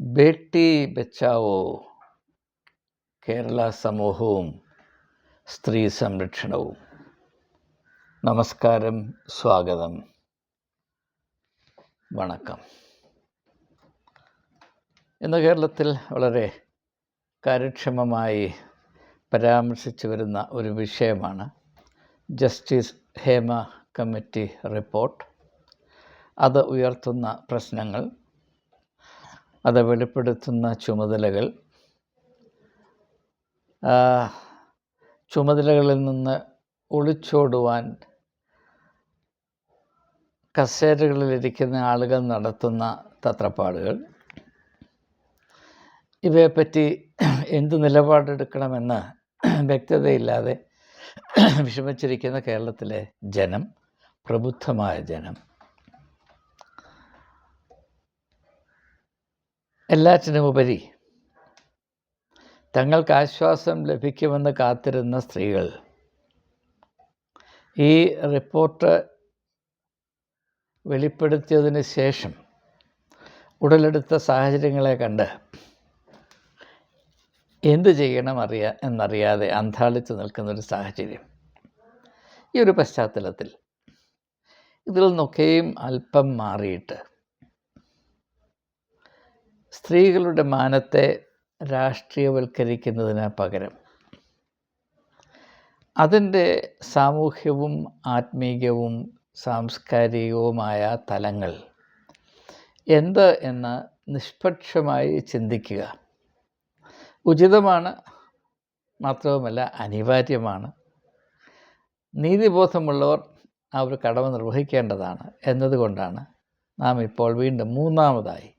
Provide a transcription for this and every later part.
ബേട്ടി ബച്ചാവോ കേരള സമൂഹവും സ്ത്രീ സംരക്ഷണവും. നമസ്കാരം സ്വാഗതം. വണക്കം. ഇന്ന് കേരളത്തിൽ വളരെ കാര്യക്ഷമമായി പരാമർശിച്ചു വരുന്ന ഒരു വിഷയമാണ് ജസ്റ്റിസ് ഹേമ കമ്മിറ്റി റിപ്പോർട്ട്. അത് ഉയർത്തുന്ന പ്രശ്നങ്ങൾ അത് വെളിപ്പെടുത്തുന്ന ചുമതലകൾ. ചുമതലകളിൽ നിന്ന് ഒളിച്ചോടുവാൻ കസേരകളിലിരിക്കുന്ന ആളുകൾ നടത്തുന്ന തത്രപ്പാടുകൾ. ഇവയെപ്പറ്റി എന്ത് നിലപാടെടുക്കണമെന്ന് വ്യക്തതയില്ലാതെ വിഷമിച്ചിരിക്കുന്ന കേരളത്തിലെ ജനം പ്രബുദ്ധമായ ജനം എല്ലാറ്റിനുമുപരി തങ്ങൾക്ക് ആശ്വാസം ലഭിക്കുമെന്ന് കാത്തിരുന്ന സ്ത്രീകൾ. ഈ റിപ്പോർട്ട് വെളിപ്പെടുത്തിയതിന് ശേഷം ഉടലെടുത്ത സാഹചര്യങ്ങളെ കണ്ട് എന്ത് ചെയ്യണം അറിയാ എന്നറിയാതെ അന്താളിച്ച് നിൽക്കുന്നൊരു സാഹചര്യം. ഈ ഒരു പശ്ചാത്തലത്തിൽ ഇതിൽ നിന്നൊക്കെയും അല്പം മാറിയിട്ട് സ്ത്രീകളുടെ മാനത്തെ രാഷ്ട്രീയവൽക്കരിക്കുന്നതിന് പകരം അതിന്റെ സാമൂഹ്യവും ആത്മീയവും സാംസ്കാരികവുമായ തലങ്ങൾ എന്ത് എന്ന് നിഷ്പക്ഷമായി ചിന്തിക്കുക. ഉചിതമാണ് മാത്രവുമല്ല അനിവാര്യമാണ്. നീതിബോധമുള്ളവർ ഒരു കടമ നിർവഹിക്കേണ്ടതാണ് എന്നതുകൊണ്ടാണ് നാം ഇപ്പോൾ വീണ്ടും മൂന്നാമതായി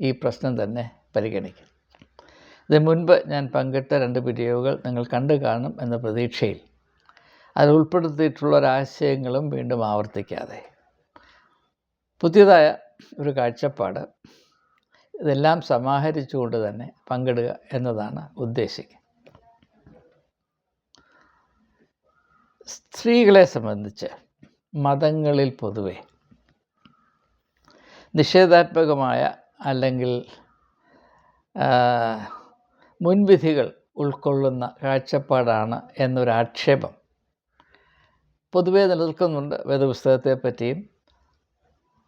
ഈ പ്രശ്നം തന്നെ പരിഗണിക്കും. ഇതിന് മുൻപ് ഞാൻ പങ്കിട്ട രണ്ട് വീഡിയോകൾ നിങ്ങൾ കണ്ടു കാണും എന്ന പ്രതീക്ഷയിൽ. അതിൽ ഉൾപ്പെടുത്തിയിട്ടുള്ള ഒരാശയങ്ങളും വീണ്ടും ആവർത്തിക്കാതെ. പുതിയതായ ഒരു കാഴ്ചപ്പാട്. ഇതെല്ലാം സമാഹരിച്ചുകൊണ്ട് തന്നെ പങ്കിടുക എന്നതാണ് ഉദ്ദേശിക്കുന്നത് സ്ത്രീകളെ സംബന്ധിച്ച് മതങ്ങളിൽ പൊതുവെ നിഷേധാത്മകമായ അല്ലെങ്കിൽ മുൻവിധികൾ ഉൾക്കൊള്ളുന്ന കാഴ്ചപ്പാടാണ് എന്നൊരാക്ഷേപം പൊതുവേ നിലനിൽക്കുന്നുണ്ട് വേദപുസ്തകത്തെ പറ്റിയും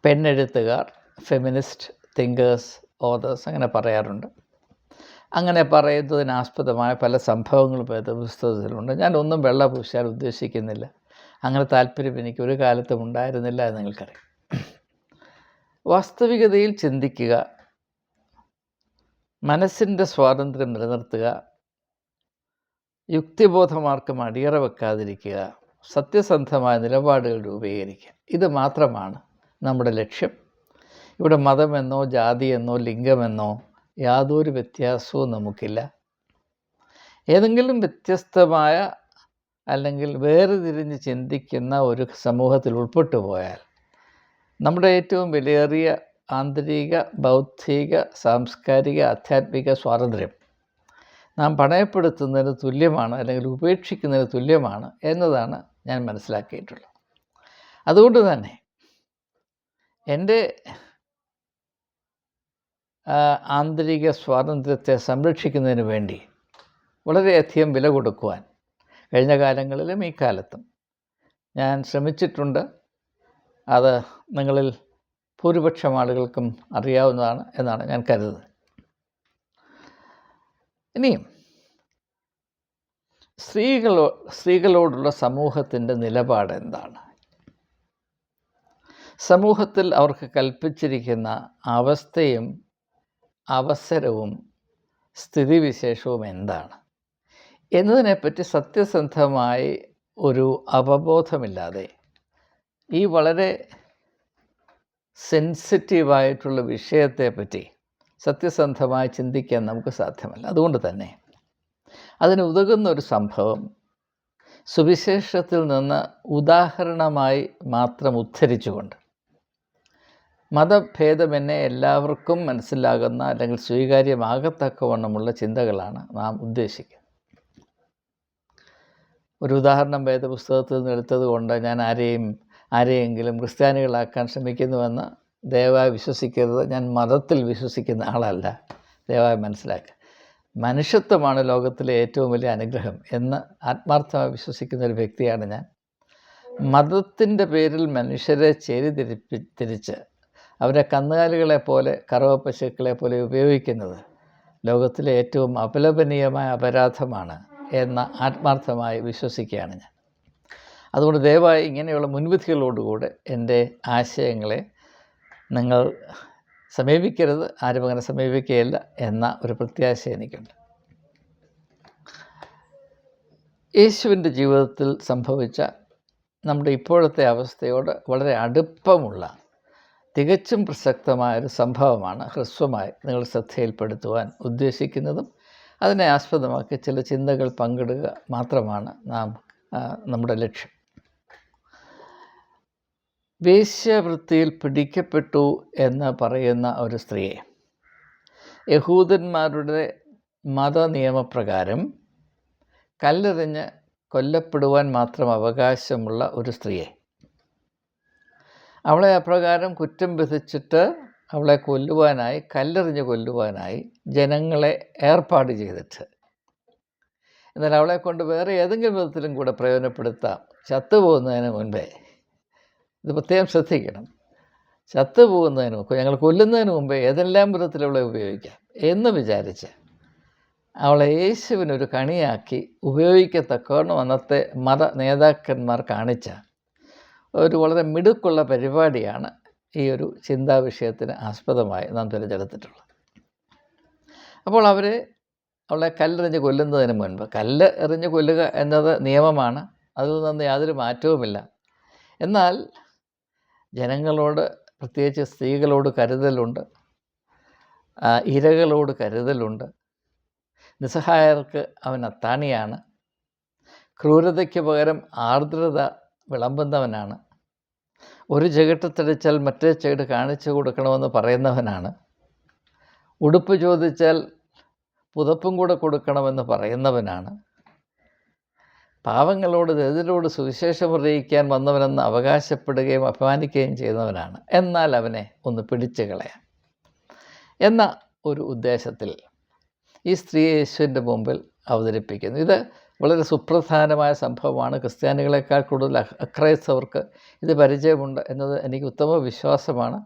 പെണ്ണെഴുത്തുകാർ ഫെമിനിസ്റ്റ് തിങ്കേഴ്സ് ഓതേഴ്സ് അങ്ങനെ പറയാറുണ്ട്. അങ്ങനെ പറയുന്നതിനാസ്പദമായ പല സംഭവങ്ങളും വേദപുസ്തകത്തിലുണ്ട്. ഞാൻ ഒന്നും വെള്ള പൂശാൻ ഉദ്ദേശിക്കുന്നില്ല. അങ്ങനെ താല്പര്യം എനിക്ക് ഒരു കാലത്തും ഉണ്ടായിരുന്നില്ല എന്ന് നിങ്ങൾക്കറിയാം. വാസ്തവികതയിൽ ചിന്തിക്കുക. മനസ്സിന്റെ സ്വാതന്ത്ര്യം നിലനിർത്തുക. യുക്തിബോധമാർക്കും അടിയറ വെക്കാതിരിക്കുക. സത്യസന്ധമായ നിലപാടുകൾ രൂപീകരിക്കുക. ഇത് മാത്രമാണ് നമ്മുടെ ലക്ഷ്യം. ഇവിടെ മതമെന്നോ ജാതിയെന്നോ ലിംഗമെന്നോ യാതൊരു വ്യത്യാസവും നമുക്കില്ല. ഏതെങ്കിലും വ്യത്യസ്തമായ അല്ലെങ്കിൽ വേറെ തിരിഞ്ഞ് ചിന്തിക്കുന്ന ഒരു സമൂഹത്തിൽ ഉൾപ്പെട്ടു പോയാൽ നമ്മുടെ ഏറ്റവും വിലയേറിയ ആന്തരിക ബൗദ്ധിക സാംസ്കാരിക ആധ്യാത്മിക സ്വാതന്ത്ര്യം. നാം പണയപ്പെടുത്തുന്നതിന് തുല്യമാണ് അല്ലെങ്കിൽ ഉപേക്ഷിക്കുന്നതിന് തുല്യമാണ് എന്നതാണ് ഞാൻ മനസ്സിലാക്കിയിട്ടുള്ളത്. അതുകൊണ്ട് തന്നെ എന്റെ ആന്തരിക സ്വാതന്ത്ര്യത്തെ സംരക്ഷിക്കുന്നതിന് വേണ്ടി വളരെയധികം വില കൊടുക്കുവാൻ കഴിഞ്ഞ കാലങ്ങളിലും ഈ കാലത്തും ഞാൻ ശ്രമിച്ചിട്ടുണ്ട്. അത് നിങ്ങളിൽ ഭൂരിപക്ഷം ആളുകൾക്കും അറിയാവുന്നതാണ് എന്നാണ് ഞാൻ കരുതുന്നത്. ഇനിയും സ്ത്രീകളോ സ്ത്രീകളോടുള്ള സമൂഹത്തിന്റെ നിലപാട് എന്താണ്? സമൂഹത്തിൽ അവർക്ക് കൽപ്പിച്ചിരിക്കുന്ന അവസ്ഥയും അവസരവും സ്ഥിതിവിശേഷവും എന്താണ്? എന്നതിനെപ്പറ്റി സത്യസന്ധമായി ഒരു അവബോധമില്ലാതെ ഈ വളരെ സെൻസിറ്റീവായിട്ടുള്ള വിഷയത്തെപ്പറ്റി സത്യസന്ധമായി ചിന്തിക്കാൻ നമുക്ക് സാധ്യമല്ല. അതുകൊണ്ട് തന്നെ അതിന് ഉതകുന്ന ഒരു സംഭവം സുവിശേഷത്തിൽ നിന്ന് ഉദാഹരണമായി മാത്രം ഉദ്ധരിച്ചുകൊണ്ട് മതഭേദം മതഭേദമെന്നെ എല്ലാവർക്കും മനസ്സിലാകുന്ന അല്ലെങ്കിൽ സ്വീകാര്യമാകത്തക്കവണ്ണമുള്ള ചിന്തകളാണ് നാം ഉദ്ദേശിക്കുന്നത്. ഒരു ഉദാഹരണം വേദപുസ്തകത്തിൽ നിന്ന് എടുത്തത് കൊണ്ട് ഞാൻ ആരെയും ആരെയെങ്കിലും ക്രിസ്ത്യാനികളാക്കാൻ ശ്രമിക്കുന്നുവെന്ന് ദയവായി വിശ്വസിക്കരുത്. ഞാൻ മതത്തിൽ വിശ്വസിക്കുന്ന ആളല്ല. ദയവായി മനസ്സിലാക്കുക. മനുഷ്യത്വമാണ് ലോകത്തിലെ ഏറ്റവും വലിയ അനുഗ്രഹം എന്ന് ആത്മാർത്ഥമായി വിശ്വസിക്കുന്ന ഒരു വ്യക്തിയാണ് ഞാൻ. മതത്തിന്റെ പേരിൽ മനുഷ്യരെ ചേരിതിരിപ്പി തിരിച്ച് അവരെ കന്നുകാലികളെ പോലെ കറവ പശുക്കളെ പോലെ ഉപയോഗിക്കുന്നത് ലോകത്തിലെ ഏറ്റവും അപലപനീയമായ അപരാധമാണ് എന്ന് ആത്മാർത്ഥമായി വിശ്വസിക്കുകയാണ് ഞാൻ. അതുകൊണ്ട് ദയവായി ഇങ്ങനെയുള്ള മുൻവിധികളോടുകൂടെ എന്റെ ആശയങ്ങളെ നിങ്ങൾ സമീപിക്കരുത് ആരും അങ്ങനെ സമീപിക്കുകയില്ല എന്ന ഒരു പ്രത്യാശ എനിക്കുണ്ട്. യേശുവിന്റെ ജീവിതത്തിൽ സംഭവിച്ച നമ്മുടെ ഇപ്പോഴത്തെ അവസ്ഥയോട് വളരെ അടുപ്പമുള്ള തികച്ചും പ്രസക്തമായ ഒരു സംഭവമാണ് ഹ്രസ്വമായി നിങ്ങൾ ശ്രദ്ധയിൽപ്പെടുത്തുവാൻ ഉദ്ദേശിക്കുന്നതും അതിനെ ആസ്പദമാക്കി ചില ചിന്തകൾ പങ്കിടുക മാത്രമാണ് നാം നമ്മുടെ ലക്ഷ്യം. വേശ്യാവൃത്തിയിൽ പിടിക്കപ്പെട്ടു എന്ന് പറയുന്ന ഒരു സ്ത്രീയെ. യഹൂദന്മാരുടെ മതനിയമപ്രകാരം കല്ലെറിഞ്ഞ് കൊല്ലപ്പെടുവാൻ മാത്രം അവകാശമുള്ള ഒരു സ്ത്രീയെ. അവളെ അപ്രകാരം കുറ്റം വിധിച്ചിട്ട് അവളെ കൊല്ലുവാനായി കല്ലെറിഞ്ഞ് കൊല്ലുവാനായി ജനങ്ങളെ ഏർപ്പാട് ചെയ്തിട്ട്. എന്നാൽ അവളെ കൊണ്ട് വേറെ ഏതെങ്കിലും വിധത്തിലും കൂടെ പ്രയോജനപ്പെടുത്താം. ചത്തുപോകുന്നതിന് മുൻപേ ഇത് പ്രത്യേകം ശ്രദ്ധിക്കണം. ചത്തുപോകുന്നതിന് മുമ്പ് ഞങ്ങൾ കൊല്ലുന്നതിന് മുമ്പേ ഏതെല്ലാം വിധത്തിൽ ഉപയോഗിക്കാം എന്ന് വിചാരിച്ച് അവളെ യേശുവിനൊരു കണിയാക്കി ഉപയോഗിക്കത്തക്കവണ്ണം അന്നത്തെ മത നേതാക്കന്മാർ കാണിച്ച ഒരു വളരെ മിടുക്കുള്ള പരിപാടിയാണ് ഈ ഒരു ചിന്താ വിഷയത്തിന് ആസ്പദമായി നാം തിരഞ്ഞെടുത്തിട്ടുള്ളത്. അപ്പോൾ അവർ അവളെ കല്ലെറിഞ്ഞ് കൊല്ലുന്നതിന് മുൻപ് കല്ല് എറിഞ്ഞ് കൊല്ലുക എന്നത് നിയമമാണ്. അതിൽ നിന്ന് യാതൊരു മാറ്റവുമില്ല. എന്നാൽ ജനങ്ങളോട് പ്രത്യേകിച്ച് സ്ത്രീകളോട് കരുതലുണ്ട്. ഇരകളോട് കരുതലുണ്ട്. നിസ്സഹായർക്ക് അവൻ അത്താണിയാണ്. ക്രൂരതയ്ക്ക് പകരം ആർദ്രത വിളമ്പുന്നവനാണ്. ഒരു ചകിട്ടത്തടിച്ചാൽ മറ്റേ ചകിട് കാണിച്ചു കൊടുക്കണമെന്ന് പറയുന്നവനാണ്. ഉടുപ്പ് ചോദിച്ചാൽ പുതപ്പും കൂടെ കൊടുക്കണമെന്ന് പറയുന്നവനാണ്. പാവങ്ങളോട് ദരിദ്രരോട് സുവിശേഷം അറിയിക്കാൻ വന്നവനെന്ന് അവകാശപ്പെടുകയും അഭിമാനിക്കുകയും ചെയ്യുന്നവനാണ്. എന്നാൽ അവനെ ഒന്ന് പിടിച്ചു കളയാം. എന്ന ഒരു ഉദ്ദേശത്തിൽ ഈ സ്ത്രീ യേശുവിന്റെ മുമ്പിൽ അവതരിപ്പിക്കുന്നു. ഇത് വളരെ സുപ്രധാനമായ സംഭവമാണ്. ക്രിസ്ത്യാനികളെക്കാൾ കൂടുതൽ അക്രൈസ്തവർക്ക് ഇത് പരിചയമുണ്ട് എന്നത് എനിക്ക് ഉത്തമ വിശ്വാസമാണ്.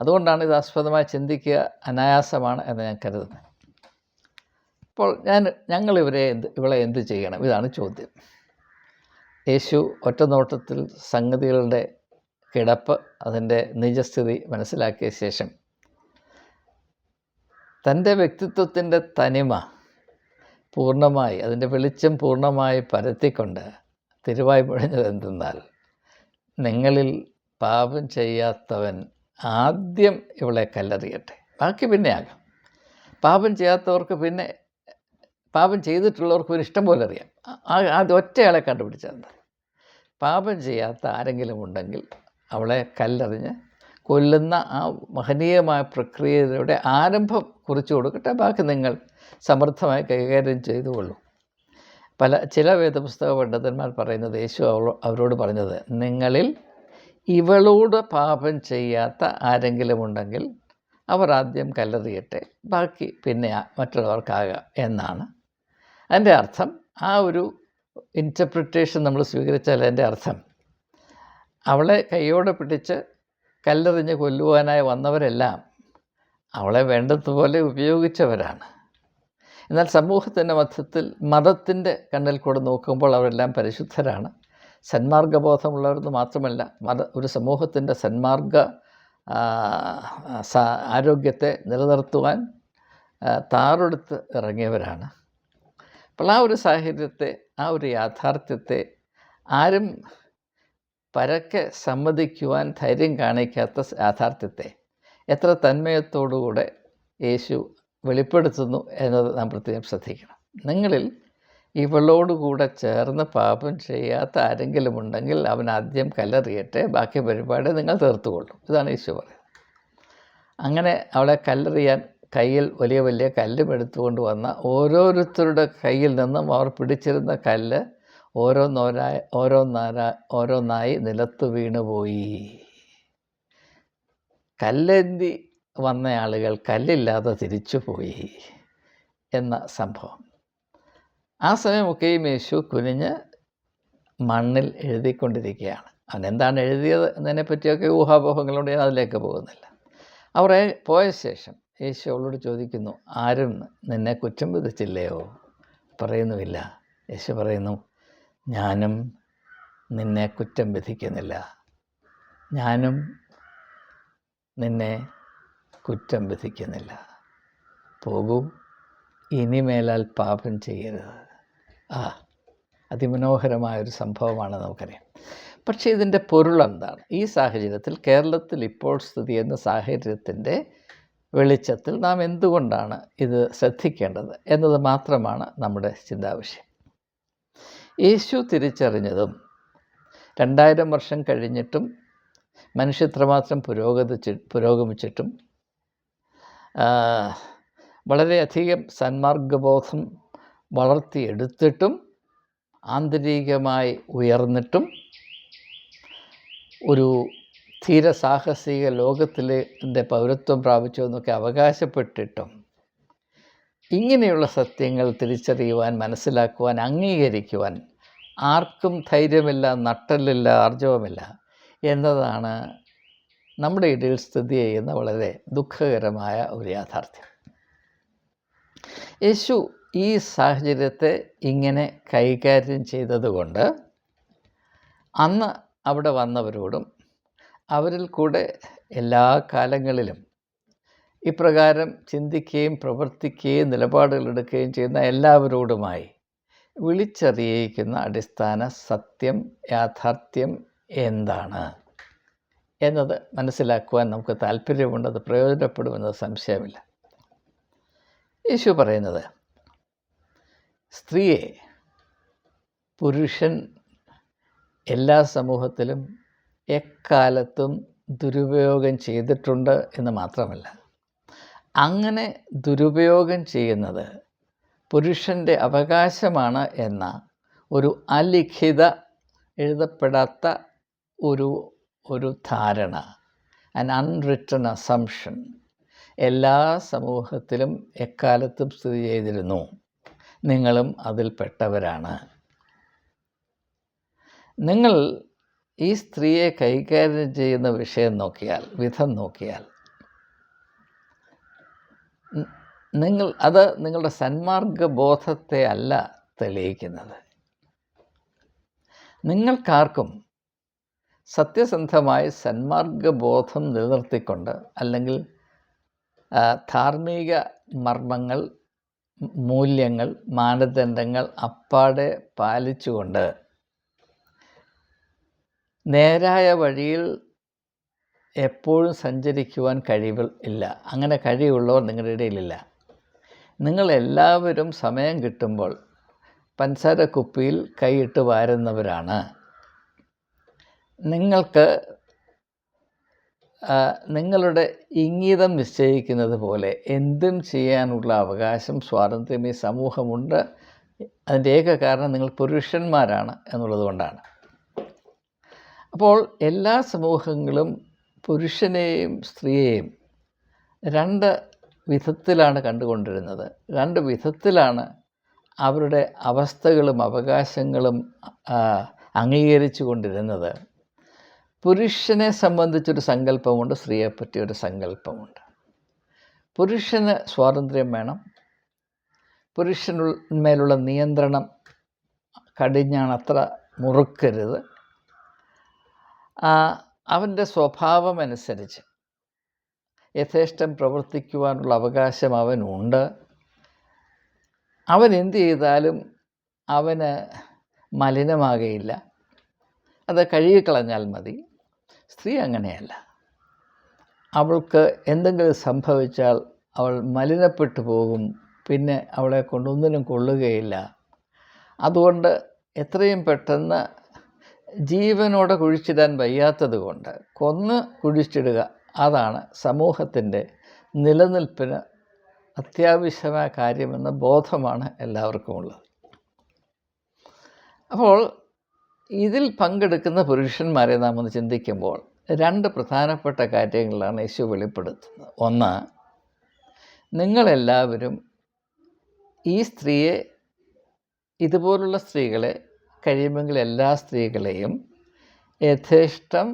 അതുകൊണ്ടാണ് ഇത് ആസ്പദമായി ചിന്തിക്കുക അനായാസമാണ് എന്ന് ഞാൻ കരുതുന്നത്. അപ്പോൾ ഞാൻ ഞങ്ങൾ ഇവരെ എന്ത് ഇവളെ എന്ത് ചെയ്യണം? ഇതാണ് ചോദ്യം. യേശു ഒറ്റ നോട്ടത്തിൽ സംഗതികളുടെ കിടപ്പ് അതിന്റെ നിജസ്ഥിതി മനസ്സിലാക്കിയ ശേഷം തന്റെ വ്യക്തിത്വത്തിന്റെ തനിമ പൂർണമായി അതിന്റെ വെളിച്ചം പൂർണമായി പരത്തിക്കൊണ്ട് തിരുവായി മുഴഞ്ഞത് എന്തെന്നാൽ നിങ്ങളിൽ പാപം ചെയ്യാത്തവൻ ആദ്യം ഇവളെ കല്ലെറിയട്ടെ. ബാക്കി പിന്നെ ആകാം. പാപം ചെയ്യാത്തവർക്ക് പിന്നെ പാപം ചെയ്തിട്ടുള്ളവർക്ക് ഒരു ഇഷ്ടം പോലെ അറിയാം. അത് ഒറ്റയാളെ കണ്ടുപിടിച്ചാൽ പാപം ചെയ്യാത്ത ആരെങ്കിലും ഉണ്ടെങ്കിൽ അവളെ കല്ലെറിഞ്ഞ് കൊല്ലുന്ന ആ മഹനീയമായ പ്രക്രിയയുടെ ആരംഭം കുറിച്ചു കൊടുക്കട്ടെ. ബാക്കി നിങ്ങൾ സമർത്ഥമായി കൈകാര്യം ചെയ്തുകൊള്ളൂ പല ചില വേദപുസ്തക പണ്ഡിതന്മാർ പറയുന്നത് യേശു അവരോട് പറഞ്ഞത് നിങ്ങളിൽ ഇവളോട് പാപം ചെയ്യാത്ത ആരെങ്കിലും ഉണ്ടെങ്കിൽ അവർ ആദ്യം കല്ലെറിയട്ടെ. ബാക്കി പിന്നെ മറ്റുള്ളവർക്കാകാം എന്നാണ് അതിന്റെ അർത്ഥം ആ ഒരു ഇന്റർപ്രിറ്റേഷൻ നമ്മൾ സ്വീകരിച്ചാൽ അതിന്റെ അർത്ഥം. അവളെ കൈയോടെ പിടിച്ച് കല്ലെറിഞ്ഞ് കൊല്ലുവാനായി വന്നവരെല്ലാം അവളെ വേണ്ടതുപോലെ ഉപയോഗിച്ചവരാണ്. എന്നാൽ സമൂഹത്തിന്റെ മധ്യത്തിൽ മതത്തിന്റെ കണ്ണിൽ കൂടെ നോക്കുമ്പോൾ അവരെല്ലാം പരിശുദ്ധരാണ്. സന്മാർഗബോധമുള്ളവരെന്ന് മാത്രമല്ല മത ഒരു സമൂഹത്തിന്റെ സന്മാർഗ ആരോഗ്യത്തെ നിലനിർത്തുവാൻ താറെടുത്ത് ഇറങ്ങിയവരാണ്. അപ്പോൾ ആ ഒരു സാഹചര്യത്തെ ആ ഒരു യാഥാർത്ഥ്യത്തെ ആരും പരക്കെ സമ്മതിക്കുവാൻ ധൈര്യം കാണിക്കാത്ത യാഥാർത്ഥ്യത്തെ എത്ര തന്മയത്തോടുകൂടെ യേശു വെളിപ്പെടുത്തുന്നു എന്നത് നാം പ്രത്യേകം ശ്രദ്ധിക്കണം. നിങ്ങളിൽ ഇവളോടുകൂടെ ചേർന്ന് പാപം ചെയ്യാത്ത ആരെങ്കിലും ഉണ്ടെങ്കിൽ അവൻ ആദ്യം കല്ലെറിയട്ടെ ബാക്കി പരിപാടി നിങ്ങൾ തീർത്തുകൊള്ളും. ഇതാണ് യേശു പറയുന്നത്. അങ്ങനെ അവളെ കല്ലെറിയാൻ കയ്യിൽ വലിയ വലിയ കല്ലും എടുത്തുകൊണ്ട് വന്ന ഓരോരുത്തരുടെ കയ്യിൽ നിന്നും അവർ പിടിച്ചിരുന്ന കല്ല് ഓരോന്നോരായി ഓരോന്നാരാ ഓരോന്നായി നിലത്ത് വീണുപോയി കല്ലേന്തി വന്ന ആളുകൾ കല്ലില്ലാതെ തിരിച്ചുപോയി എന്ന സംഭവം. ആ സമയമൊക്കെയും യേശു കുനിഞ്ഞ് മണ്ണിൽ എഴുതിക്കൊണ്ടിരിക്കുകയാണ്. അവൻ എന്താണ് എഴുതിയത് എന്നതിനെ പറ്റിയൊക്കെ ഊഹാപോഹങ്ങളുണ്ട് ഞാൻ അതിലേക്ക് പോകുന്നില്ല. അവർ പോയ ശേഷം യേശു അവളോട് ചോദിക്കുന്നു ആരും നിന്നെ കുറ്റം വിധിച്ചില്ലയോ? പറയുന്നുമില്ല. യേശു പറയുന്നു ഞാനും നിന്നെ കുറ്റം വിധിക്കുന്നില്ല. ഞാനും നിന്നെ കുറ്റം വിധിക്കുന്നില്ല. പോകൂ ഇനിമേലാൽ പാപം ചെയ്യരുത്. ആ അതിമനോഹരമായൊരു സംഭവമാണ് നമുക്കറിയാം. പക്ഷേ ഇതിന്റെ പൊരുൾ എന്താണ്? ഈ സാഹചര്യത്തിൽ കേരളത്തിൽ ഇപ്പോൾ സ്ഥിതി ചെയ്യുന്ന സാഹചര്യത്തിന്റെ വെളിച്ചത്തിൽ നാം എന്തുകൊണ്ടാണ് ഇത് ശ്രദ്ധിക്കേണ്ടത് എന്നത് മാത്രമാണ് നമ്മുടെ ചിന്താവിഷയം. യേശു തിരിച്ചറിഞ്ഞതും രണ്ടായിരം വർഷം കഴിഞ്ഞിട്ടും മനുഷ്യ ഇത്രമാത്രം പുരോഗതിച്ച് പുരോഗമിച്ചിട്ടും വളരെയധികം സന്മാർഗബോധം വളർത്തിയെടുത്തിട്ടും ആന്തരികമായി ഉയർന്നിട്ടും ഒരു ധീരസാഹസിക ലോകത്തിലെ പൗരത്വം പ്രാപിച്ചു എന്നൊക്കെ അവകാശപ്പെട്ടിട്ടും ഇങ്ങനെയുള്ള സത്യങ്ങൾ തിരിച്ചറിയുവാൻ മനസ്സിലാക്കുവാൻ അംഗീകരിക്കുവാൻ ആർക്കും ധൈര്യമില്ല നട്ടലില്ല ആർജവമില്ല എന്നതാണ് നമ്മുടെ ഇടയിൽ സ്ഥിതി ചെയ്യുന്ന വളരെ ദുഃഖകരമായ ഒരു യാഥാർത്ഥ്യം. യേശു ഈ സാഹചര്യത്തെ ഇങ്ങനെ കൈകാര്യം ചെയ്തതുകൊണ്ട് അന്ന് അവിടെ വന്നവരോടും അവരിൽ കൂടെ എല്ലാ കാലങ്ങളിലും ഇപ്രകാരം ചിന്തിക്കുകയും പ്രവർത്തിക്കുകയും നിലപാടുകൾ എടുക്കുകയും ചെയ്യുന്ന എല്ലാവരോടുമായി വിളിച്ചറിയിക്കുന്ന അടിസ്ഥാന സത്യം യാഥാർത്ഥ്യം എന്താണ്? എന്നത് മനസ്സിലാക്കുവാൻ നമുക്ക് താല്പര്യമുണ്ട് അത് പ്രയോജനപ്പെടുമെന്നത് സംശയമില്ല. യേശു പറയുന്നത് സ്ത്രീയെ പുരുഷൻ എല്ലാ സമൂഹത്തിലും എക്കാലത്തും ദുരുപയോഗം ചെയ്തിട്ടുണ്ട് എന്ന് മാത്രമല്ല. അങ്ങനെ ദുരുപയോഗം ചെയ്യുന്നത് പുരുഷന്റെ അവകാശമാണ് എന്ന ഒരു അലിഖിത എഴുതപ്പെടാത്ത ഒരു ഒരു ധാരണ അൻ അൺറിട്ടൺ അസംഷൻ എല്ലാ സമൂഹത്തിലും എക്കാലത്തും സ്ഥിതി ചെയ്തിരുന്നു. നിങ്ങളും അതിൽപ്പെട്ടവരാണ്. നിങ്ങൾ ഈ സ്ത്രീയെ കൈകാര്യം ചെയ്യുന്ന വിഷയം നോക്കിയാൽ വിധം നോക്കിയാൽ നിങ്ങൾ അത് നിങ്ങളുടെ സന്മാർഗ ബോധത്തെ അല്ല തെളിയിക്കുന്നത്. നിങ്ങൾക്കാർക്കും സത്യസന്ധമായി സന്മാർഗ ബോധം നിലനിർത്തിക്കൊണ്ട് അല്ലെങ്കിൽ ധാർമ്മിക മർമ്മങ്ങൾ മൂല്യങ്ങൾ മാനദണ്ഡങ്ങൾ അപ്പാടെ പാലിച്ചുകൊണ്ട് നേരായ വഴിയിൽ എപ്പോഴും സഞ്ചരിക്കുവാൻ കഴിവ് ഇല്ല. അങ്ങനെ കഴിവുള്ളവർ നിങ്ങളുടെ ഇടയിലില്ല. നിങ്ങളെല്ലാവരും സമയം കിട്ടുമ്പോൾ പഞ്ചസാര കുപ്പിയിൽ കൈയിട്ട് വാരുന്നവരാണ്. നിങ്ങൾക്ക് നിങ്ങളുടെ ഇംഗിതം നിശ്ചയിക്കുന്നത് പോലെ എന്തും ചെയ്യാനുള്ള അവകാശം സ്വാതന്ത്ര്യം ഈ സമൂഹമുണ്ട്. അതിന്റെ ഏക കാരണം നിങ്ങൾ പുരുഷന്മാരാണ് എന്നുള്ളത് കൊണ്ടാണ്. അപ്പോൾ എല്ലാ സമൂഹങ്ങളും പുരുഷനെയും സ്ത്രീയെയും രണ്ട് വിധത്തിലാണ് കണ്ടുകൊണ്ടിരുന്നത്. രണ്ട് വിധത്തിലാണ് അവരുടെ അവസ്ഥകളും അവകാശങ്ങളും അംഗീകരിച്ചു കൊണ്ടിരുന്നത് പുരുഷനെ സംബന്ധിച്ചൊരു സങ്കല്പമുണ്ട് സ്ത്രീയെപ്പറ്റി ഒരു സങ്കല്പമുണ്ട്. പുരുഷന് സ്വാതന്ത്ര്യം വേണം. പുരുഷനുമേലുള്ള നിയന്ത്രണം കടിഞ്ഞാണത്ര മുറുക്കരുത്. അവന്റെ സ്വഭാവമനുസരിച്ച് യഥേഷ്ടം പ്രവർത്തിക്കുവാനുള്ള അവകാശം അവനുണ്ട്. അവൻ എന്ത് ചെയ്താലും അവന് മലിനമാകയില്ല. അത് കഴുകിക്കളഞ്ഞാൽ മതി. സ്ത്രീ അങ്ങനെയല്ല. അവൾക്ക് എന്തെങ്കിലും സംഭവിച്ചാൽ അവൾ മലിനപ്പെട്ടു പോകും. പിന്നെ അവളെ കൊണ്ടൊന്നിനും കൊള്ളുകയില്ല. അതുകൊണ്ട് എത്രയും പെട്ടെന്ന് ജീവനോടെ കുഴിച്ചിടാൻ വയ്യാത്തത് കൊണ്ട് കൊന്ന് കുഴിച്ചിടുക അതാണ് സമൂഹത്തിന്റെ നിലനിൽപ്പിന് അത്യാവശ്യമായ കാര്യമെന്ന ബോധമാണ് എല്ലാവർക്കും ഉള്ളത് അപ്പോൾ ഇതിൽ പങ്കെടുക്കുന്ന പുരുഷന്മാരെ നാം ഒന്ന് ചിന്തിക്കുമ്പോൾ രണ്ട് പ്രധാനപ്പെട്ട കാര്യങ്ങളാണ് യേശു വെളിപ്പെടുത്തുന്നത്. ഒന്ന് നിങ്ങളെല്ലാവരും ഈ സ്ത്രീയെ ഇതുപോലുള്ള സ്ത്രീകളെ കഴിയുമെങ്കിൽ എല്ലാ സ്ത്രീകളെയും യഥേഷ്ടം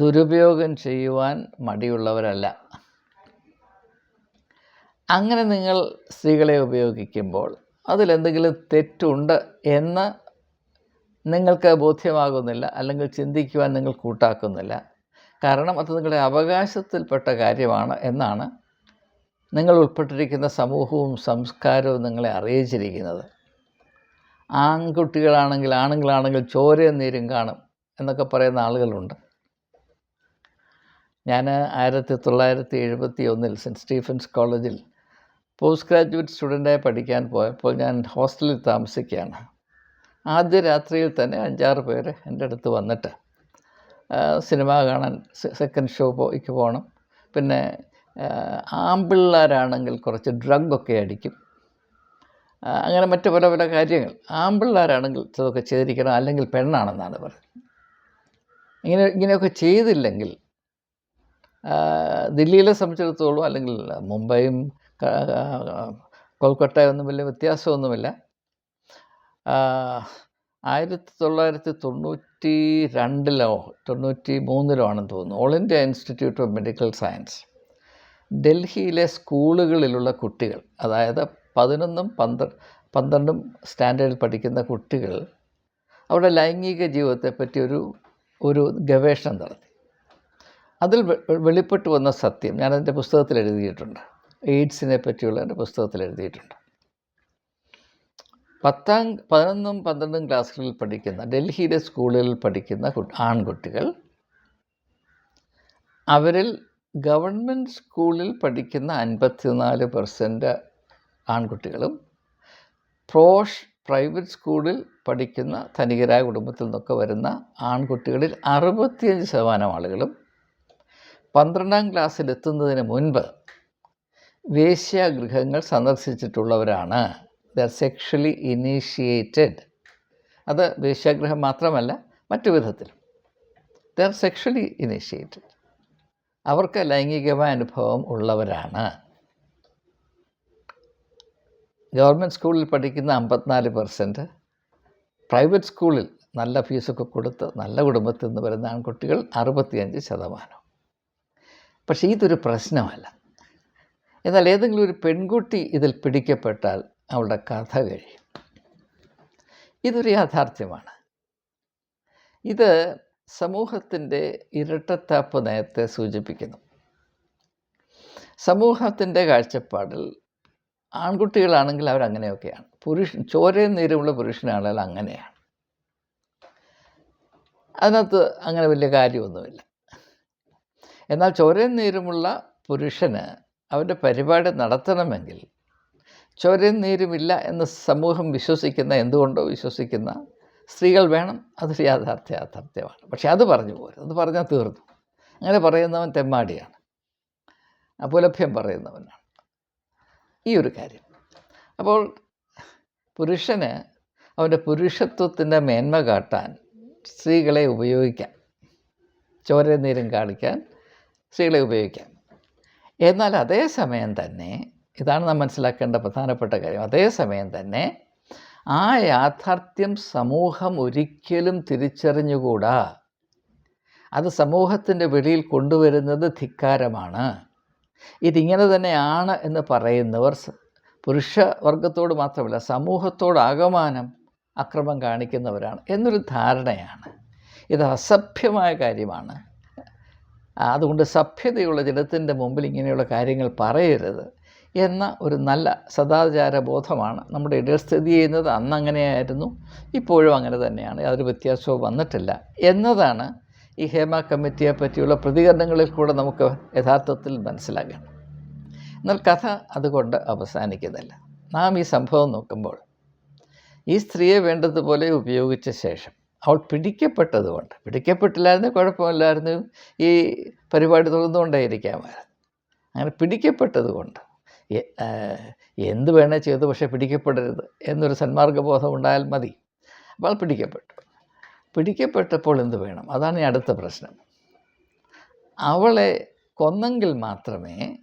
ദുരുപയോഗം ചെയ്യുവാൻ മടിയുള്ളവരല്ല. അങ്ങനെ നിങ്ങൾ സ്ത്രീകളെ ഉപയോഗിക്കുമ്പോൾ അതിലെന്തെങ്കിലും തെറ്റുണ്ട് എന്ന് നിങ്ങൾക്ക് ബോധ്യമാകുന്നില്ല അല്ലെങ്കിൽ ചിന്തിക്കുവാൻ നിങ്ങൾ കൂട്ടാക്കുന്നില്ല. കാരണം അത് നിങ്ങളുടെ അവകാശത്തിൽപ്പെട്ട കാര്യമാണ് എന്നാണ് നിങ്ങൾ ഉൾപ്പെട്ടിരിക്കുന്ന സമൂഹവും സംസ്കാരവും നിങ്ങളെ അറിയിച്ചിരിക്കുന്നത്. ആൺകുട്ടികളാണെങ്കിൽ ആണുങ്ങളാണെങ്കിൽ ചോരയും നീരും കാണും എന്നൊക്കെ പറയുന്ന ആളുകളുണ്ട്. ഞാൻ ആയിരത്തി തൊള്ളായിരത്തി എഴുപത്തി ഒന്നിൽ സെന്റ് സ്റ്റീഫൻസ് കോളേജിൽ പോസ്റ്റ് ഗ്രാജുവേറ്റ് സ്റ്റുഡന്റായി പഠിക്കാൻ പോയപ്പോൾ ഞാൻ ഹോസ്റ്റലിൽ താമസിക്കുകയാണ്. ആദ്യ രാത്രിയിൽ തന്നെ അഞ്ചാറ് പേര് എന്റെ അടുത്ത് വന്നിട്ട് സിനിമ കാണാൻ സെക്കൻഡ് ഷോ പോയിക്ക് പോകണം. പിന്നെ ആമ്പിള്ളാരാണെങ്കിൽ കുറച്ച് ഡ്രഗൊക്കെ അടിക്കും. അങ്ങനെ മറ്റു പല പല കാര്യങ്ങൾ. ആമ്പിള്ളാരാണെങ്കിൽ ഇതൊക്കെ ചെയ്തിരിക്കണം അല്ലെങ്കിൽ പെണ്ണാണെന്നാണ് പറയുന്നത്. ഇങ്ങനെ ഇങ്ങനെയൊക്കെ ചെയ്തില്ലെങ്കിൽ ദില്ലിയിലെ സംബന്ധിച്ചിടത്തോളം അല്ലെങ്കിൽ മുംബൈയും കൊൽക്കട്ട ഒന്നും വലിയ വ്യത്യാസമൊന്നുമില്ല. ആയിരത്തി തൊള്ളായിരത്തി തൊണ്ണൂറ്റി രണ്ടിലോ തൊണ്ണൂറ്റി മൂന്നിലോ ആണെന്ന് തോന്നുന്നു All India Institute of Medical Science. ഡൽഹിയിലെ സ്കൂളുകളിലുള്ള കുട്ടികൾ അതായത് പതിനൊന്നും പന്ത്ര പന്ത്രണ്ടും സ്റ്റാൻഡേർഡിൽ പഠിക്കുന്ന കുട്ടികൾ അവരുടെ ലൈംഗിക ജീവിതത്തെപ്പറ്റി ഒരു ഒരു ഗവേഷണം നടത്തി. അതിൽ വെളിപ്പെട്ട് വന്ന സത്യം ഞാൻ ഞാനതിന്റെ പുസ്തകത്തിൽ എഴുതിയിട്ടുണ്ട്. എയ്ഡ്സിനെ പറ്റിയുള്ള എന്റെ പുസ്തകത്തിൽ എഴുതിയിട്ടുണ്ട്. പത്താം പതിനൊന്നും പന്ത്രണ്ടും ക്ലാസ്സുകളിൽ പഠിക്കുന്ന ഡൽഹിയിലെ സ്കൂളുകളിൽ പഠിക്കുന്ന ആൺകുട്ടികൾ അവരിൽ ഗവൺമെന്റ് സ്കൂളിൽ പഠിക്കുന്ന അൻപത്തിനാല് പെർസെന്റ് ആൺകുട്ടികളും പ്രോഷ് പ്രൈവറ്റ് സ്കൂളിൽ പഠിക്കുന്ന ധനികരായ കുടുംബത്തിൽ നിന്നൊക്കെ വരുന്ന ആൺകുട്ടികളിൽ അറുപത്തിയഞ്ച് ശതമാനം ആളുകളും പന്ത്രണ്ടാം ക്ലാസ്സിലെത്തുന്നതിന് മുൻപ് വേശ്യാഗൃഹങ്ങൾ സന്ദർശിച്ചിട്ടുള്ളവരാണ്. ദ സെക്ഷലി ഇനീഷ്യേറ്റഡ് അത് വേശ്യാഗൃഹം മാത്രമല്ല മറ്റു വിധത്തിലും. ദ സെക്ഷലി ഇനീഷ്യേറ്റഡ് അവർക്ക് ലൈംഗികമായ അനുഭവം ഉള്ളവരാണ്. ഗവൺമെന്റ് സ്കൂളിൽ പഠിക്കുന്ന അമ്പത്തിനാല് പെർസെന്റ് പ്രൈവറ്റ് സ്കൂളിൽ നല്ല ഫീസൊക്കെ കൊടുത്ത് നല്ല കുടുംബത്തിൽ നിന്ന് വരുന്ന ആൺകുട്ടികൾ അറുപത്തിയഞ്ച് ശതമാനം. പക്ഷേ ഇതൊരു പ്രശ്നമല്ല. എന്നാൽ ഏതെങ്കിലും ഒരു പെൺകുട്ടി ഇതിൽ പിടിക്കപ്പെട്ടാൽ അവളുടെ കഥ കഴിയും. ഇതൊരു യാഥാർത്ഥ്യമാണ്. ഇത് സമൂഹത്തിന്റെ ഇരട്ടത്താപ്പ് നയത്തെ സൂചിപ്പിക്കുന്നു. സമൂഹത്തിന്റെ കാഴ്ചപ്പാടിൽ ആൺകുട്ടികളാണെങ്കിൽ അവരങ്ങനെയൊക്കെയാണ് പുരുഷൻ ചോരയും നീരുമുള്ള പുരുഷനാണെങ്കിൽ അങ്ങനെയാണ്. അതിനകത്ത് അങ്ങനെ വലിയ കാര്യമൊന്നുമില്ല. എന്നാൽ ചോരയും നീരുമുള്ള പുരുഷന് അവന്റെ പരിപാടി നടത്തണമെങ്കിൽ ചോരയും നീരുമില്ല എന്ന് സമൂഹം വിശ്വസിക്കുന്ന എന്തുകൊണ്ടോ വിശ്വസിക്കുന്ന സ്ത്രീകൾ വേണം. അതൊരു യാഥാർത്ഥ്യ യാഥാർത്ഥ്യമാണ്. പക്ഷെ അത് പറഞ്ഞു പോരും. അത് പറഞ്ഞാൽ തീർന്നു. അങ്ങനെ പറയുന്നവൻ തെമ്മാടിയാണ്. അപുലഭ്യം പറയുന്നവനാണ്. ഈ ഒരു കാര്യം. അപ്പോൾ പുരുഷന് അവന്റെ പുരുഷത്വത്തിന്റെ മേന്മ കാട്ടാൻ സ്ത്രീകളെ ഉപയോഗിക്കാം. ചോര നീരും കാണിക്കാൻ സ്ത്രീകളെ ഉപയോഗിക്കാം. എന്നാൽ അതേസമയം തന്നെ ഇതാണ് നാം മനസ്സിലാക്കേണ്ട പ്രധാനപ്പെട്ട കാര്യം. അതേസമയം തന്നെ ആ യാഥാർത്ഥ്യം സമൂഹം ഒരിക്കലും തിരിച്ചറിഞ്ഞുകൂടാ. അത് സമൂഹത്തിന്റെ വെളിയിൽ കൊണ്ടുവരുന്നത് ധിക്കാരമാണ്. ഇതിങ്ങനെ തന്നെയാണ് എന്ന് പറയുന്നവർ പുരുഷവർഗത്തോട് മാത്രമല്ല സമൂഹത്തോടാകമാനം അക്രമം കാണിക്കുന്നവരാണ് എന്നൊരു ധാരണയാണ്. ഇത് അസഭ്യമായ കാര്യമാണ്. അതുകൊണ്ട് സഭ്യതയുള്ള ജനത്തിന്റെ മുമ്പിൽ ഇങ്ങനെയുള്ള കാര്യങ്ങൾ പറയരുത് എന്ന ഒരു നല്ല സദാചാര ബോധമാണ് നമ്മുടെ ഇടയിൽ സ്ഥിതി ചെയ്യുന്നത്. അന്ന് അങ്ങനെയായിരുന്നു ഇപ്പോഴും അങ്ങനെ തന്നെയാണ്. യാതൊരു വ്യത്യാസവും വന്നിട്ടില്ല. എന്നതാണ് ഈ ഹേമ കമ്മിറ്റിയെ പറ്റിയുള്ള പ്രതികരണങ്ങളിൽ കൂടെ നമുക്ക് യഥാർത്ഥത്തിൽ മനസ്സിലാക്കണം എന്നാൽ കഥ അതുകൊണ്ട് അവസാനിക്കുന്നില്ല. നാം ഈ സംഭവം നോക്കുമ്പോൾ ഈ സ്ത്രീയെ വേണ്ടതുപോലെ ഉപയോഗിച്ച ശേഷം അവൾ പിടിക്കപ്പെട്ടതുകൊണ്ട് പിടിക്കപ്പെട്ടില്ലായിരുന്നു കുഴപ്പമില്ലായിരുന്നു ഈ പരിപാടി തുറന്നുകൊണ്ടേയിരിക്കാമായിരുന്നു അങ്ങനെ പിടിക്കപ്പെട്ടതുകൊണ്ട് എന്ത് വേണേൽ ചെയ്തു പക്ഷേ പിടിക്കപ്പെടരുത് എന്നൊരു സന്മാർഗബോധം ഉണ്ടായാൽ മതി. അപ്പോൾ പിടിക്കപ്പെട്ടു. പിടിക്കപ്പെട്ടപ്പോൾ എന്ത് വേണം? അതാണ് ഈ അടുത്ത പ്രശ്നം. അവളെ കൊന്നെങ്കിൽ മാത്രമേ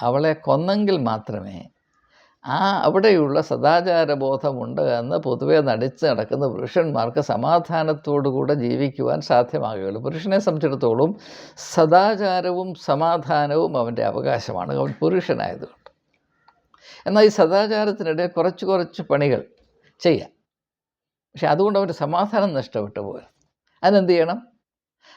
അവളെ കൊന്നെങ്കിൽ മാത്രമേ ആ അവിടെയുള്ള സദാചാരബോധമുണ്ട് എന്ന് പൊതുവെ നടിച്ച് നടക്കുന്ന പുരുഷന്മാർക്ക് സമാധാനത്തോടുകൂടെ ജീവിക്കുവാൻ സാധ്യമാകുകയുള്ളൂ. പുരുഷനെ സംബന്ധിച്ചിടത്തോളം സദാചാരവും സമാധാനവും അവന്റെ അവകാശമാണ്. അവൻ പുരുഷനായതുകൊണ്ട്. എന്നാൽ ഈ സദാചാരത്തിനിടെ കുറച്ച് കുറച്ച് പണികൾ ചെയ്യാം. പക്ഷെ അതുകൊണ്ട് അവന്റെ സമാധാനം നഷ്ടപ്പെട്ടു പോകരുത് അതിനെന്ത് ചെയ്യണം?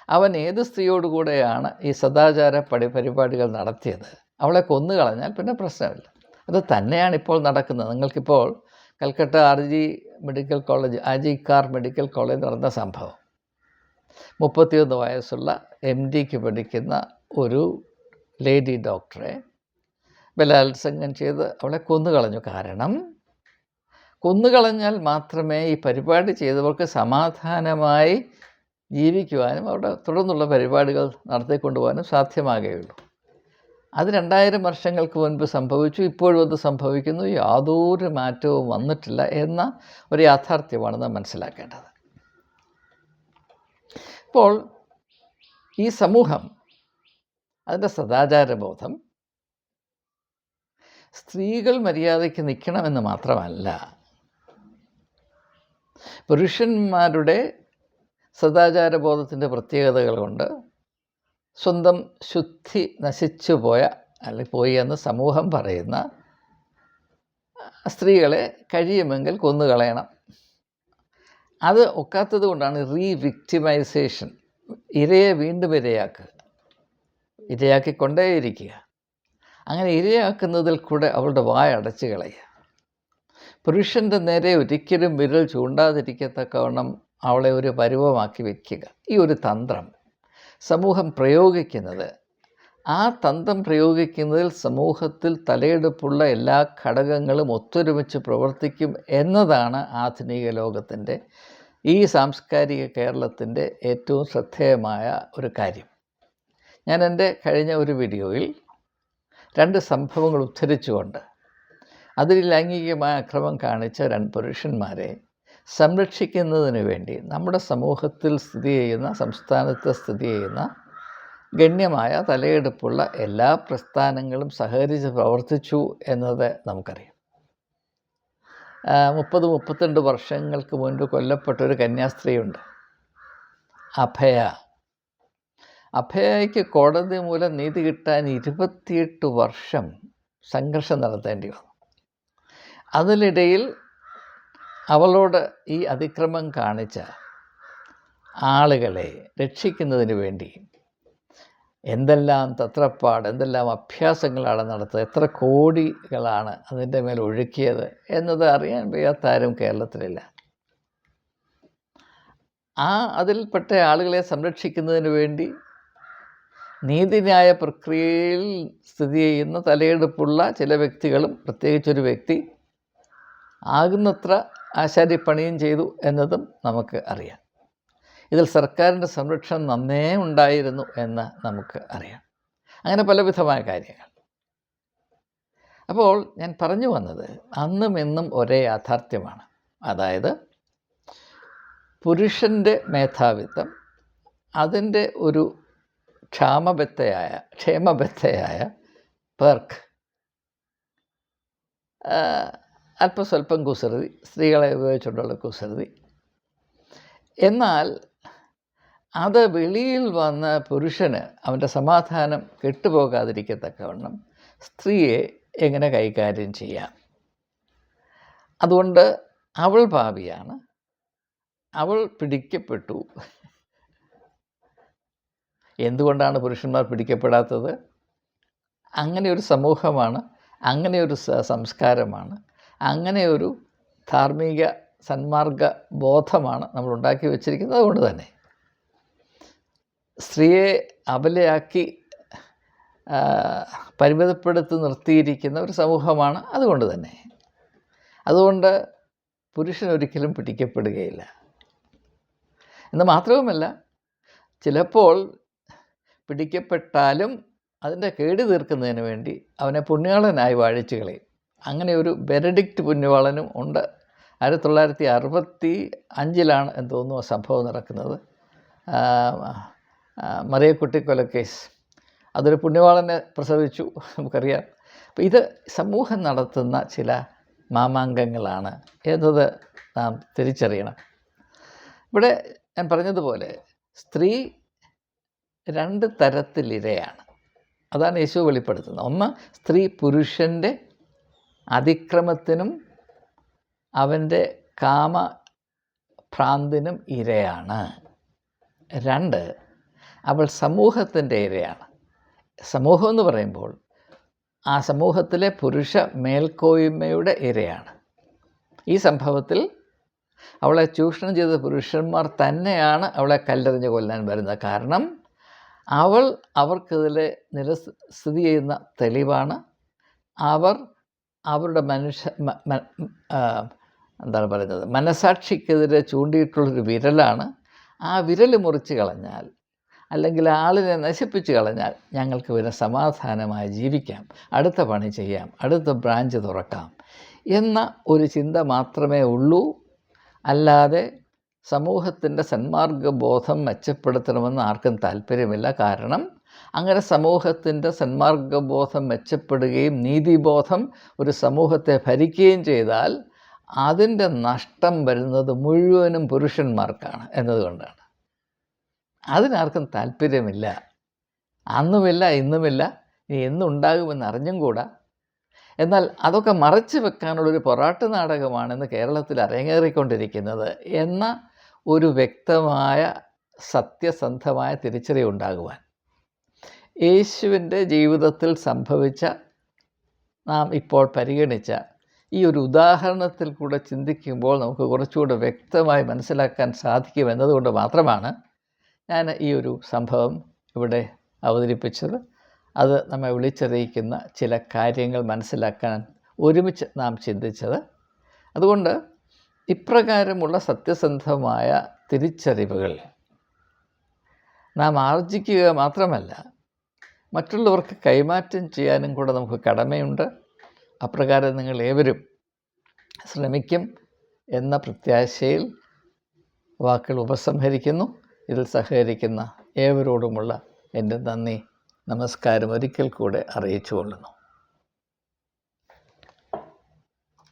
അവൻ ഏത് സ്ത്രീയോടുകൂടെയാണ് ഈ സദാചാര പടി പരിപാടികൾ നടത്തിയത്? അവളെ കൊന്നു കളഞ്ഞാൽ പിന്നെ പ്രശ്നമില്ല. അത് തന്നെയാണ് ഇപ്പോൾ നടക്കുന്നത്. നിങ്ങൾക്കിപ്പോൾ Calcutta R G medical college R G Kar medical college നടന്ന സംഭവം. മുപ്പത്തിയൊന്ന് വയസ്സുള്ള എം ഡിക്ക് പഠിക്കുന്ന ഒരു ലേഡി ഡോക്ടറെ ബലാത്സംഗം ചെയ്ത് അവളെ കൊന്നു കളഞ്ഞു. കാരണം കൊന്നുകളഞ്ഞാൽ മാത്രമേ ഈ പരിപാടി ചെയ്തവർക്ക് സമാധാനമായി ജീവിക്കുവാനും അവിടെ തുടർന്നുള്ള പരിപാടികൾ നടത്തിക്കൊണ്ടുപോകാനും സാധ്യമാകുകയുള്ളൂ. അത് രണ്ടായിരം വർഷങ്ങൾക്ക് മുൻപ് സംഭവിച്ചു ഇപ്പോഴും അത് സംഭവിക്കുന്നു. യാതൊരു മാറ്റവും വന്നിട്ടില്ല എന്ന ഒരു യാഥാർത്ഥ്യമാണ് നാം മനസ്സിലാക്കേണ്ടത്. ഇപ്പോൾ ഈ സമൂഹം അതിന്റെ സദാചാരബോധം സ്ത്രീകൾ മര്യാദയ്ക്ക് നിൽക്കണമെന്ന് മാത്രമല്ല പുരുഷന്മാരുടെ സദാചാരബോധത്തിന്റെ പ്രത്യേകതകൾ കൊണ്ട് സ്വന്തം ശുദ്ധി നശിച്ചു പോയ അല്ലെങ്കിൽ പോയി എന്ന് സമൂഹം പറയുന്ന സ്ത്രീകളെ കഴിയുമെങ്കിൽ കൊന്നുകളയണം. അത് ഒക്കാത്തത് കൊണ്ടാണ് റീ വിക്ടിമൈസേഷൻ ഇരയെ വീണ്ടും ഇരയാക്കുക ഇരയാക്കിക്കൊണ്ടേയിരിക്കുക. അങ്ങനെ ഇരയാക്കുന്നതിൽ കൂടെ അവളുടെ വായ അടച്ചു കളയുക. പുരുഷന്റെ നേരെ ഒരിക്കലും വിരൽ ചൂണ്ടാതിരിക്കത്തക്കവണ്ണം അവളെ ഒരു പരുവമാക്കി വയ്ക്കുക ഈ ഒരു തന്ത്രം സമൂഹം പ്രയോഗിക്കുന്നത്. ആ തന്ത്രം പ്രയോഗിക്കുന്നതിൽ സമൂഹത്തിൽ തലയെടുപ്പുള്ള എല്ലാ ഘടകങ്ങളും ഒത്തൊരുമിച്ച് പ്രവർത്തിക്കും എന്നതാണ് ആധുനിക ലോകത്തിന്റെ ഈ സാംസ്കാരിക കേരളത്തിന്റെ ഏറ്റവും ശ്രദ്ധേയമായ ഒരു കാര്യം. ഞാൻ എന്റെ കഴിഞ്ഞ ഒരു വീഡിയോയിൽ രണ്ട് സംഭവങ്ങൾ ഉദ്ധരിച്ചുകൊണ്ട് അതിൽ ലൈംഗികമായ അക്രമം കാണിച്ച രണ്ട് പുരുഷന്മാരെ സംരക്ഷിക്കുന്നതിന് വേണ്ടി നമ്മുടെ സമൂഹത്തിൽ സ്ഥിതി ചെയ്യുന്ന സംസ്ഥാനത്ത് സ്ഥിതി ചെയ്യുന്ന ഗണ്യമായ തലയെടുപ്പുള്ള എല്ലാ പ്രസ്ഥാനങ്ങളും സഹകരിച്ച് പ്രവർത്തിച്ചു എന്നത് നമുക്കറിയാം. മുപ്പത് മുപ്പത്തിരണ്ട് വർഷങ്ങൾക്ക് മുൻപ് കൊല്ലപ്പെട്ട ഒരു കന്യാസ്ത്രീയുണ്ട്. അഭയ. അഭയയ്ക്ക് കോടതി മൂലം നീതി കിട്ടാൻ ഇരുപത്തിയെട്ട് വർഷം സംഘർഷം നടത്തേണ്ടി വന്നു. അതിനിടയിൽ അവളോട് ഈ അതിക്രമം കാണിച്ച ആളുകളെ രക്ഷിക്കുന്നതിന് വേണ്ടി എന്തെല്ലാം തത്രപ്പാട് എന്തെല്ലാം അഭ്യാസങ്ങളാണ് നടത്തുക എത്ര കോടികളാണ് അതിന്റെ മേൽ ഒഴുക്കിയത് എന്നത് അറിയാൻ വയ്യാത്ത ആരും കേരളത്തിലില്ല. ആ അതിൽപ്പെട്ട ആളുകളെ സംരക്ഷിക്കുന്നതിന് വേണ്ടി നീതിന്യായ പ്രക്രിയയിൽ സ്ഥിതി ചെയ്യുന്ന തലയെടുപ്പുള്ള ചില വ്യക്തികളും പ്രത്യേകിച്ചൊരു വ്യക്തി ആകുന്നത്ര ആശാരിപ്പണിയും ചെയ്തു എന്നതും നമുക്ക് അറിയാം. ഇതിൽ സർക്കാരിന്റെ സംരക്ഷണം നന്നേ ഉണ്ടായിരുന്നു എന്ന് നമുക്ക് അറിയാം. അങ്ങനെ പലവിധമായ കാര്യങ്ങൾ. അപ്പോൾ ഞാൻ പറഞ്ഞു വന്നത് അന്നും എന്നും ഒരേ യാഥാർത്ഥ്യമാണ്. അതായത് പുരുഷന്റെ മേധാവിത്വം അതിന്റെ ഒരു ക്ഷാമബദ്ധയായ ക്ഷേമബദ്ധയായ പേർക്ക് അല്പസ്വല്പം കുസൃതി സ്ത്രീകളെ ഉപയോഗിച്ചുകൊണ്ടുള്ള കുസൃതി. എന്നാൽ അത് വെളിയിൽ വന്ന പുരുഷന് അവന്റെ സമാധാനം കെട്ടുപോകാതിരിക്കത്തക്കവണ്ണം സ്ത്രീയെ എങ്ങനെ കൈകാര്യം ചെയ്യാം? അതുകൊണ്ട് അവൾ ഭാവിയാണ്. അവൾ പിടിക്കപ്പെട്ടു. എന്തുകൊണ്ടാണ് പുരുഷന്മാർ പിടിക്കപ്പെടാത്തത്? അങ്ങനെ ഒരു സമൂഹമാണ് അങ്ങനെ ഒരു സംസ്കാരമാണ്. അങ്ങനെ ഒരു ധാർമ്മിക സന്മാർഗ ബോധമാണ് നമ്മൾ ഉണ്ടാക്കി വച്ചിരിക്കുന്നത്. അതുകൊണ്ട് തന്നെ സ്ത്രീയെ അബലയാക്കി പരിമിതപ്പെടുത്തി നിർത്തിയിരിക്കുന്ന ഒരു സമൂഹമാണ് അതുകൊണ്ട് തന്നെ. അതുകൊണ്ട് പുരുഷൻ ഒരിക്കലും പിടിക്കപ്പെടുകയില്ല. എന്ന് മാത്രവുമല്ല ചിലപ്പോൾ പിടിക്കപ്പെട്ടാലും അതിന്റെ കേടു തീർക്കുന്നതിന് വേണ്ടി അവനെ പുണ്യാളനായി വാഴിച്ചു കളയും. അങ്ങനെ ഒരു ബെനഡിക്റ്റ് പുണ്യവാളനും ഉണ്ട്. ആയിരത്തി തൊള്ളായിരത്തി അറുപത്തി അഞ്ചിലാണ് എന്ന് തോന്നുന്നു സംഭവം നടക്കുന്നത്. മറിയക്കുട്ടി കൊലക്കേസ് അതൊരു പുണ്യവാളനെ പ്രസവിച്ചു നമുക്കറിയാം. അപ്പോൾ ഇത് സമൂഹം നടത്തുന്ന ചില മാമാങ്കങ്ങളാണ്. എന്നത് നാം തിരിച്ചറിയണം. ഇവിടെ ഞാൻ പറഞ്ഞതുപോലെ സ്ത്രീ രണ്ട് തരത്തിലിരയാണ്. അതാണ് യേശു വെളിപ്പെടുത്തുന്നത്. ഒന്ന് സ്ത്രീ പുരുഷന്റെ അതിക്രമത്തിനും അവന്റെ കാമ ഭ്രാന്തിനും ഇരയാണ്. രണ്ട് അവൾ സമൂഹത്തിന്റെ ഇരയാണ്. സമൂഹം എന്ന് പറയുമ്പോൾ ആ സമൂഹത്തിലെ പുരുഷ മേൽക്കോയ്മയുടെ ഇരയാണ്. ഈ സംഭവത്തിൽ അവളെ ചൂഷണം ചെയ്ത പുരുഷന്മാർ തന്നെയാണ് അവളെ കല്ലെറിഞ്ഞ് കൊല്ലാൻ വരുന്നത്. കാരണം അവൾ അവർക്കെതിരെ നിരസ്ഥിതി ചെയ്യുന്ന തെളിവാണ്. അവർ അവരുടെ മനുഷ്യ എന്താണ് പറയുന്നത്? മനസാക്ഷിക്കെതിരെ ചൂണ്ടിയിട്ടുള്ളൊരു വിരലാണ് ആ വിരൽ മുറിച്ച് കളഞ്ഞാൽ അല്ലെങ്കിൽ ആളിനെ നശിപ്പിച്ച് കളഞ്ഞാൽ ഞങ്ങൾക്ക് പിന്നെ സമാധാനമായി ജീവിക്കാം. അടുത്ത പണി ചെയ്യാം. അടുത്ത ബ്രാഞ്ച് തുറക്കാം എന്ന ഒരു ചിന്ത മാത്രമേ ഉള്ളൂ. അല്ലാതെ സമൂഹത്തിന്റെ സന്മാർഗബോധം മെച്ചപ്പെടുത്തണമെന്ന് ആർക്കും താല്പര്യമില്ല. കാരണം അങ്ങനെ സമൂഹത്തിന്റെ സന്മാർഗബോധം മെച്ചപ്പെടുകയും നീതിബോധം ഒരു സമൂഹത്തെ ഭരിക്കുകയും ചെയ്താൽ അതിന്റെ നഷ്ടം വരുന്നത് മുഴുവനും പുരുഷന്മാർക്കാണ് എന്നതുകൊണ്ടാണ്. അതിനാർക്കും താല്പര്യമില്ല. അന്നുമില്ല ഇന്നുമില്ല ഇനി എന്നുണ്ടാകുമെന്ന് അറിഞ്ഞും കൂടാ. എന്നാൽ അതൊക്കെ മറച്ചു വെക്കാനുള്ളൊരു പൊറാട്ട് നാടകമാണെന്ന് കേരളത്തിൽ അരങ്ങേറിക്കൊണ്ടിരിക്കുന്നത് എന്ന ഒരു വ്യക്തമായ സത്യസന്ധമായ തിരിച്ചറിവുണ്ടാകുവാൻ യേശുവിന്റെ ജീവിതത്തിൽ സംഭവിച്ച നാം ഇപ്പോൾ പരിഗണിച്ച ഈ ഒരു ഉദാഹരണത്തിൽ കൂടെ ചിന്തിക്കുമ്പോൾ നമുക്ക് കുറച്ചുകൂടെ വ്യക്തമായി മനസ്സിലാക്കാൻ സാധിക്കും എന്നതുകൊണ്ട് മാത്രമാണ് ഞാൻ ഈ ഒരു സംഭവം ഇവിടെ അവതരിപ്പിച്ചത്. അത് നമ്മെ വിളിച്ചറിയിക്കുന്ന ചില കാര്യങ്ങൾ മനസ്സിലാക്കാൻ ഒരുമിച്ച് നാം ചിന്തിച്ചത്. അതുകൊണ്ട് ഇപ്രകാരമുള്ള സത്യസന്ധമായ തിരിച്ചറിവുകൾ നാം ആർജിക്കുക മാത്രമല്ല മറ്റുള്ളവർക്ക് കൈമാറ്റം ചെയ്യാനും കൂടെ നമുക്ക് കടമയുണ്ട്. അപ്രകാരം നിങ്ങൾ ഏവരും ശ്രമിക്കും എന്ന പ്രത്യാശയിൽ വാക്കുകൾ ഉപസംഹരിക്കുന്നു. ഇതിൽ സഹകരിക്കുന്ന ഏവരോടുമുള്ള എന്റെ നന്ദി. നമസ്കാരം. ഒരിക്കൽ കൂടെ അറിയിച്ചു കൊള്ളുന്നു